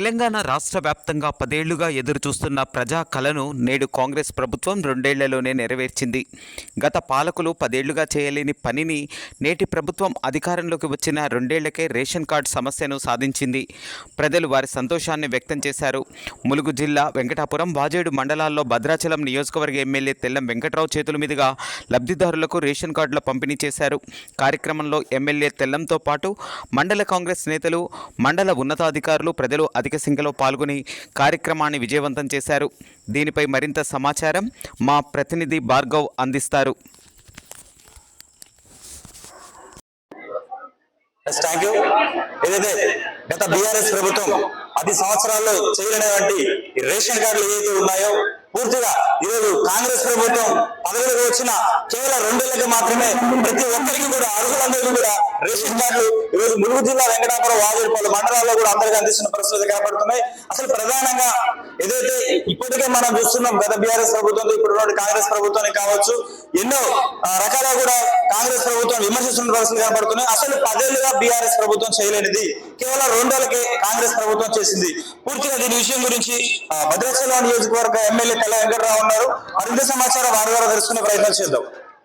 తెలంగాణ రాష్ట్ర వ్యాప్తంగా పదేళ్ళుగా ఎదురుచూస్తున్న ప్రజా కలను నేడు కాంగ్రెస్ ప్రభుత్వం రెండేళ్ళలోనే నెరవేర్చింది. గత పాలకులు పదేళ్ళుగా చేయలేని పనిని నేటి ప్రభుత్వం అధికారంలోకి వచ్చిన రెండేళ్ళకే రేషన్ కార్డు సమస్యను సాధించింది. ప్రజలు వారి సంతోషాన్ని వ్యక్తం చేశారు. ములుగు జిల్లా వెంకటాపురం వాజేడు మండలాల్లో భద్రాచలం నియోజకవర్గ ఎమ్మెల్యే తెల్లం వెంకట్రావు చేతుల మీదుగా లబ్ధిదారులకు రేషన్ కార్డుల పంపిణీ చేశారు. కార్యక్రమంలో ఎమ్మెల్యే తెల్లంతో పాటు మండల కాంగ్రెస్ నేతలు మండల ఉన్నతాధికారులు ప్రజలు అధిక సంఖ్యలో పాల్గొని కార్యక్రమాన్ని విజయవంతం చేశారు. దీనిపై మరింత సమాచారం మా ప్రతినిధి భార్గవ్ అందిస్తారు. థ్యాంక్ యూ ఏదైతే గత బీఆర్ఎస్ ప్రభుత్వం పది సంవత్సరాల్లో చేయలేనటువంటి రేషన్ కార్డులు ఏదైతే ఉన్నాయో పూర్తిగా ఈరోజు కాంగ్రెస్ ప్రభుత్వం పదవిలోకి వచ్చిన కేవలం రెండేళ్ళకి మాత్రమే ప్రతి ఒక్కరికి కూడా అర్హులందరికీ కూడా రేషన్ కార్డులు. ఈరోజు ములుగు జిల్లా వెంకటాపురం వాజేపల్లి మండలాల్లో కూడా అందరికీ అందిస్తున్న పరిస్థితులు కనపడుతున్నాయి. అసలు ప్రధానంగా ఏదైతే ఇప్పటికే మనం చూస్తున్నాం గత బీఆర్ఎస్ ప్రభుత్వంతో ఇప్పుడు ఉన్నటువంటి కాంగ్రెస్ ప్రభుత్వానికి కావచ్చు ఎన్నో రకాల కూడా కాంగ్రెస్ ప్రభుత్వం విమర్శిస్తున్న పరిస్థితులు కనపడుతున్నాయి. అసలు పదేళ్ళుగా బీఆర్ఎస్ ప్రభుత్వం చేయలేనిది కేవలం రెండేళ్ళకే కాంగ్రెస్ ప్రభుత్వం చేసింది. పూర్తిగా దీని విషయం గురించి ఆ, భద్రాచలం నియోజకవర్గ ఎమ్మెల్యే తెల్ల వెంకటరావు ఉన్నారు. మరింత సమాచారం వారి ద్వారా తెలుసుకునే ప్రయత్నం చేద్దాం.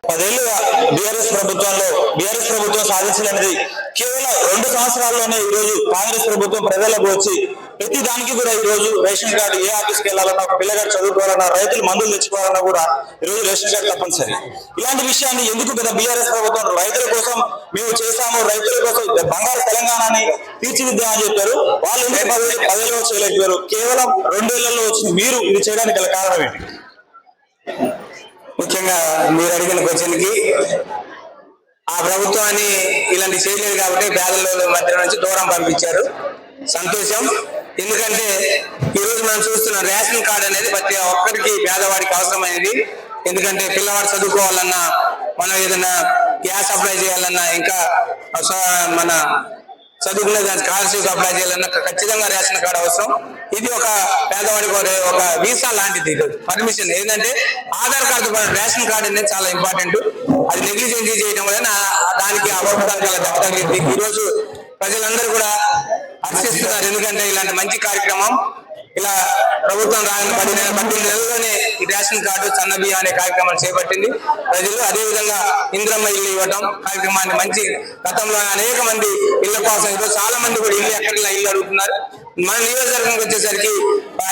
పదేళ్ళుగా బీఆర్ఎస్ ప్రభుత్వంలో బీఆర్ఎస్ ప్రభుత్వం సాధించలేనిది కేవలం రెండు సంవత్సరాల్లోనే ఈ రోజు కాంగ్రెస్ ప్రభుత్వం ప్రజలకు వచ్చి ప్రతి దానికి కూడా ఈ రోజు రేషన్ కార్డు ఏ ఆఫీస్కి వెళ్ళాలన్నా ఒక పిల్లగాడు చదువుకోవాలన్నా రైతులు మందులు తెచ్చుకోవాలన్నా కూడా ఈ రోజు రేషన్ కార్డు తప్పనిసరి. ఇలాంటి విషయాన్ని ఎందుకు కదా బీఆర్ఎస్ ప్రభుత్వం రైతుల కోసం మేము చేశాము రైతుల కోసం బంగారు తెలంగాణని తీర్చిదిద్దామని చెప్పారు. వాళ్ళు ఎందుకు పది చేయలేకపోయారు? కేవలం రెండేళ్ళలో వచ్చి మీరు ఇది చేయడానికి గల కారణం ఏంటి? ముఖ్యంగా మీరు అడిగిన క్వశ్చన్కి ఆ ప్రభుత్వాన్ని ఇలాంటి చేయలేదు కాబట్టి పేదల మధ్య నుంచి దూరం పంపించారు. సంతోషం. ఎందుకంటే ఈరోజు మనం చూస్తున్న రేషన్ కార్డు అనేది ప్రతి ఒక్కరికి పేదవాడికి అవసరమైనది. ఎందుకంటే పిల్లవాడు చదువుకోవాలన్నా మనం ఏదైనా గ్యాస్ అప్లై చేయాలన్నా ఇంకా మన చదువుకునే దాని స్కాలర్షిప్ అప్లై చేయాలన్నా ఖచ్చితంగా రేషన్ కార్డు అవసరం. ఇది ఒక పేదవాడికి ఒక- ఒక వీసా లాంటిది పర్మిషన్ ఏంటంటే ఆధార్ కార్డు రేషన్ కార్డు అనేది చాలా ఇంపార్టెంట్. అది నెగ్లిజెన్సీ చేయడం వలన దానికి అవకాశాలు దెబ్బ తగిలింది ప్రజలందరూ కూడా హర్షిస్తున్నారు ఎందుకంటే ఇలాంటి మంచి కార్యక్రమం ఇలా ప్రభుత్వం రాని పది పద్దెనిమిది నెలల్లోనే ఈ రేషన్ కార్డు సన్న అనే కార్యక్రమాన్ని చేపట్టింది. ప్రజలు అదే విధంగా ఇంద్రమ్మ ఇల్లు ఇవ్వడం కార్యక్రమాన్ని మంచి గతంలో అనేక మంది ఇళ్ళ కోసం ఈరోజు చాలా మంది కూడా ఇల్లు ఎక్కడికి ఇల్లు అడుగుతున్నారు. మన నియోజకవర్గంకి వచ్చేసరికి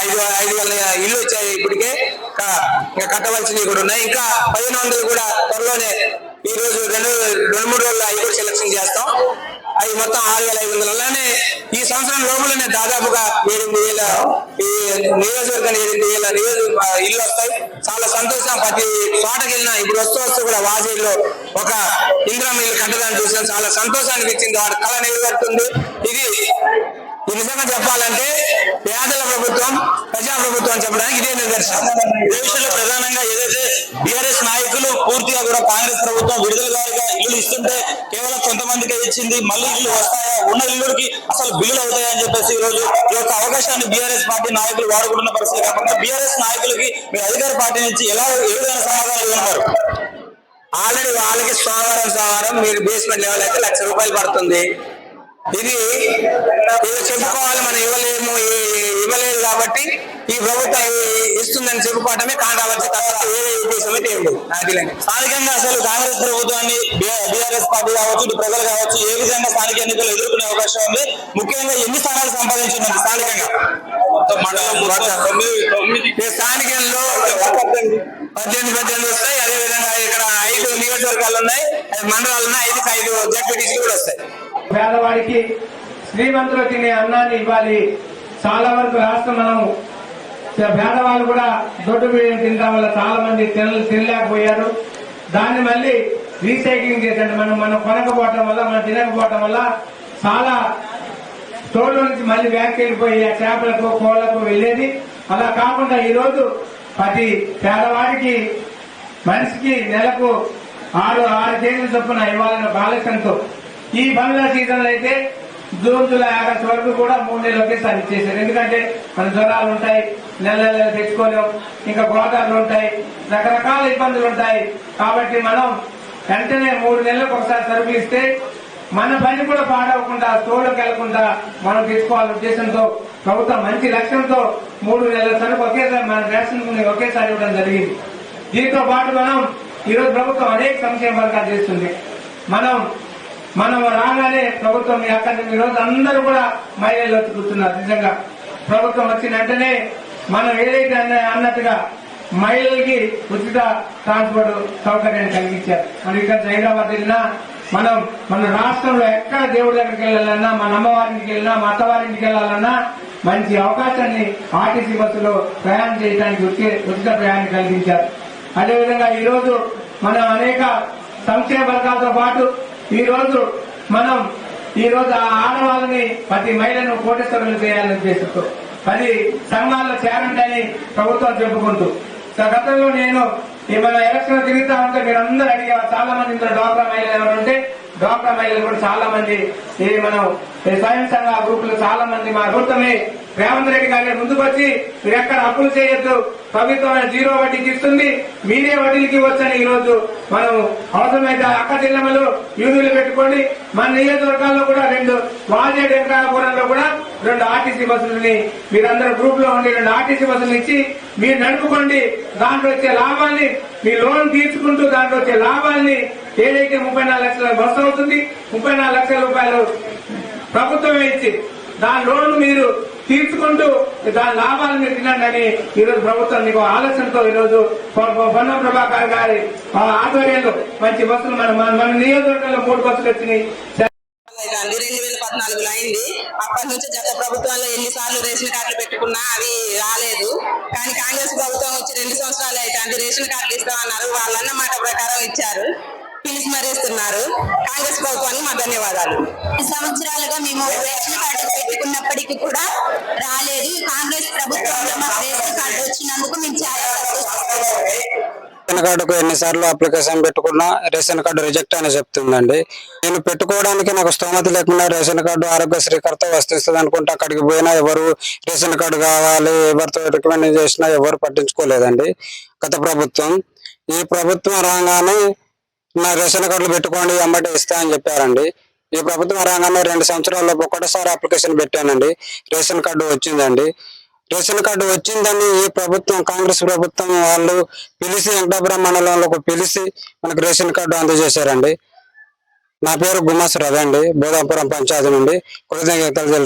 ఐదు ఐదు వేల ఇల్లు వచ్చాయి ఇప్పటికే. ఇంకా ఇంకా కట్టవలసినవి కూడా ఉన్నాయి. ఇంకా పదిహేను వందలు కూడా త్వరలోనే ఈ రోజు రెండు రెండు మూడు రోజుల్లో అవి కూడా సెలక్షన్ చేస్తాం. అవి మొత్తం ఆరు వేల ఐదు వందలు. అలానే ఈ సంవత్సరం లోపలనే దాదాపుగా ఎనిమిది వేల ఈ నియోజకవర్గానికి ఎనిమిది వేల నియోజక ఇల్లు వస్తాయి. చాలా సంతోషం. ప్రతి తోటకి వెళ్ళినా ఇప్పుడు వస్తూ వస్తూ కూడా వాజేలో ఒక ఇంద్రం ఇల్లు కట్టడానికి చూసాను చాలా సంతోషానికి ఇచ్చింది వాడు కళ నెరవేరుతుంది. ఇది నిజంగా చెప్పాలంటే పేదల ప్రభుత్వం ప్రజా ప్రభుత్వం చెప్పడానికి ఇదే నిదర్శనం. దేశంలో ప్రధానంగా ఏదైతే బీఆర్ఎస్ నాయకులు పూర్తిగా కూడా కాంగ్రెస్ ప్రభుత్వం విడుదల గారిగా ఇల్లు ఇస్తుంటే కేవలం కొంతమందికే ఇచ్చింది. మళ్ళీ ఇల్లు వస్తాయా? ఉన్న ఇల్లుకి అసలు బిల్లులు అవుతాయా అని చెప్పేసి ఈ రోజు ఈ యొక్క అవకాశాన్ని బీఆర్ఎస్ పార్టీ నాయకులు వాడుకుంటున్న పరిస్థితి కాకుండా బీఆర్ఎస్ నాయకులకి మీరు అధికార పార్టీ నుంచి ఎలా ఏ సమాధానం ఉన్నారు ఆల్రెడీ వాళ్ళకి సోమవారం సోమవారం మీరు బేస్మెంట్ లెవెల్ అయితే లక్ష రూపాయలు పడుతుంది. ఇది చెప్పుకోవాలి మనం ఇవ్వలేదు ఈ ప్రభుత్వం ఇస్తుందని చెప్పుకోవటమే కాంట్రావర్సీ తప్ప వేరే ఉద్దేశం అయితే ఏం లేదు. నాకు తెలియదు. స్థానికంగా అసలు కాంగ్రెస్ ప్రభుత్వాన్ని బీఆర్ఎస్ పార్టీ కావచ్చు ఇటు ప్రజలు కావచ్చు ఏ విధంగా స్థానిక ఎన్నికలు ఎదుర్కొనే అవకాశం ఉంది? ముఖ్యంగా ఎన్ని స్థానాలు సంపాదించింది స్థానికంగా? మొత్తం మండలం మొత్తం తొమ్మిది తొమ్మిది. ఈ స్థానికంలో పద్దెనిమిది పద్దెనిమిది వస్తాయి. అదే విధంగా ఇక్కడ ఐదు నియోజకవర్గాలు ఉన్నాయి. ఐదు మండలాలు ఉన్నాయి. ఐదుకి ఐదు జడ్పీటీసీ కూడా వస్తాయి. పేదవాడికి శ్రీమంతులు తినే అన్నాన్ని ఇవ్వాలి. చాలా వరకు రాష్ట్రం మనం పేదవాళ్ళు కూడా దొడ్డు బియ్యం తినడం వల్ల చాలా మంది తిన తినలేకపోయారు. దాన్ని మళ్ళీ రీసైక్లింగ్ చేసండి మనం మనం కొనకపోవటం వల్ల మనం తినకపోవటం వల్ల చాలా తోడు నుంచి మళ్ళీ బ్యాక్ వెళ్ళిపోయి ఆ చేపలకు కోళ్ళకు వెళ్ళేది. అలా కాకుండా ఈరోజు ప్రతి పేదవాడికి మనిషికి నెలకు ఆరు ఆరు కేజీల చొప్పున ఇవ్వాలన్న ఒక ఆలోచనతో ఈ బంగ్లా సీజన్ అయితే జూన్ జూలై ఆగస్టు వరకు కూడా మూడు నెలలు ఒకేసారి ఇచ్చేసారు ఎందుకంటే మన జ్వరాలు ఉంటాయి నెల నెలలు తెచ్చుకోలేం ఇంకా గోదావరిలు ఉంటాయి రకరకాల ఇబ్బందులు ఉంటాయి. కాబట్టి మనం వెంటనే మూడు నెలలకు ఒకసారి సరుకులు ఇస్తే మన పని కూడా పాడవకుండా తోడుకు వెళ్ళకుండా మనం తెచ్చుకోవాలనే ఉద్దేశంతో ప్రభుత్వం మంచి లక్ష్యంతో మూడు నెలల సరుకు ఒకేసారి మన రేషన్ ఒకేసారి ఇవ్వడం జరిగింది. దీంతో పాటు మనం ఈరోజు ప్రభుత్వం అనేక సంక్షేమ పథకాలు చేస్తుంది. మనం మనం రాగానే ప్రభుత్వం అక్కడ ఈ అందరూ కూడా మహిళలు వచ్చి కూర్చున్నారు నిజంగా ప్రభుత్వం వచ్చిన వెంటనే మనం ఏదైతే అన్న- అన్నట్టుగా మహిళలకి ఉచిత ట్రాన్స్పోర్ట్ సౌకర్యాన్ని కలిగించారు మనం ఇక్కడ హైదరాబాద్ వెళ్ళినా మనం మన రాష్ట్రంలో ఎక్కడ దేవుడి దగ్గరికి వెళ్ళాలన్నా మన అమ్మవారింటికి వెళ్ళినా మా అత్తవారింటికి వెళ్ళాలన్నా మంచి అవకాశాన్ని ఆర్టీసీ బస్సులో ప్రయాణం చేయడానికి ఉచిత ఉచిత ప్రయాణం కలిగించారు అదేవిధంగా ఈరోజు మనం అనేక సంక్షేమ పథకాలతో పాటు ఈ రోజు మనం ఈ రోజు ఆ ఆడవాళ్ళని ప్రతి మహిళను కోటేశ్వరులు చేయాలని ఉద్దేశంతో పది సంఘాల్లో చేరండి ప్రభుత్వం చెప్పుకుంటూ. గతంలో నేను మన ఎలక్షన్ తిరుగుతా ఉంటే మీరు అందరూ అడిగేవారు చాలా మంది ఇందులో డోక్రా మహిళలు ఎవరు ఉంటే డ్వాక్రా మహిళలు కూడా చాలా మంది ఈ మనం స్వయం సంఘ గ్రూపులు చాలా మంది మా ప్రభుత్వమే రేవంత్ రెడ్డి గారి ముందుకు వచ్చి మీరు ఎక్కడ అప్పులు చేయొద్దు ప్రభుత్వం జీరో వడ్డీకి ఇస్తుంది మీరే వడ్డీలకి ఇవ్వచ్చని ఈ రోజు మనం అవసరమైతే అక్క జిల్లమలు యూనియన్లు పెట్టుకోండి మన నియోజకవర్గాల్లో కూడా రెండు వాజేడ్ వెంకటాపురంలో కూడా రెండు ఆర్టీసీ బస్సులని మీరందరూ గ్రూప్లో ఉండి రెండు ఆర్టీసీ బస్సులు ఇచ్చి మీరు నడుపుకోండి. దాంట్లో వచ్చే లాభాన్ని మీ లోన్ తీర్చుకుంటూ దాంట్లో వచ్చే లాభాల్ని ఏదైతే ముప్పై నాలుగు లక్షల బస్సు అవుతుంది ముప్పై నాలుగు లక్షల రూపాయలు ప్రభుత్వమే ఇచ్చి దాని లోన్ మీరు తీర్చుకుంటూ దాని లాభాలు మీరు తినండి అని ఈరోజు ప్రభుత్వం మీకు ఆలోచనతో ఈరోజు పొన్న ప్రభాకర్ గారి ఆధ్వర్యంలో మంచి బస్సులు మన మన- మన నియోజకవర్గంలో మూడు బస్సులు వచ్చినాయి. రెండు వేల పద్నాలుగులో అయింది. అప్పటి నుంచి గత ప్రభుత్వంలో ఎన్నిసార్లు రేషన్ కార్డులు పెట్టుకున్నా అవి రాలేదు. కానీ కాంగ్రెస్ ప్రభుత్వం వచ్చి రెండు సంవత్సరాలు అయితే రేషన్ కార్డులు ఇస్తామన్నారు. వాళ్ళన్న మాట ప్రకారం ఇచ్చారు. పిలిచి మరేస్తున్నారు. కాంగ్రెస్ ప్రభుత్వానికి మా ధన్యవాదాలు. సంవత్సరాలుగా మేము రేషన్ కార్డు పెట్టుకున్నప్పటికీ కూడా రాలేదు. రేషన్ కార్డుకు ఎన్నిసార్లు అప్లికేషన్ పెట్టుకున్నా రేషన్ కార్డు రిజెక్ట్ అని చెప్తుందండి. నేను పెట్టుకోవడానికి నాకు స్తోమత లేకుండా రేషన్ కార్డు ఆరోగ్యశ్రీ కర్త వస్తుంది అనుకుంటే అక్కడికి పోయినా ఎవరు రేషన్ కార్డు కావాలి ఎవరితో రికమెండ్ చేసినా ఎవరు పట్టించుకోలేదండి. గత ప్రభుత్వం ఈ ప్రభుత్వం రాగానే నా రేషన్ కార్డులు పెట్టుకోండి అమ్మటి ఇస్తా అని చెప్పారండి. ఈ ప్రభుత్వం రాగానే రెండు సంవత్సరాల్లో ఒకటేసారి అప్లికేషన్ పెట్టానండి. రేషన్ కార్డు వచ్చిందండి. రేషన్ కార్డు వచ్చిందని ఈ ప్రభుత్వం కాంగ్రెస్ ప్రభుత్వం వాళ్ళు పిలిచి వెంకటాపురం మండలంలో పిలిచి మనకు రేషన్ కార్డు అందజేశారండి. నా పేరు గుమ్మస్ రవి అండి. బోధాపురం పంచాయతీ నుండి కృతజ్ఞతలు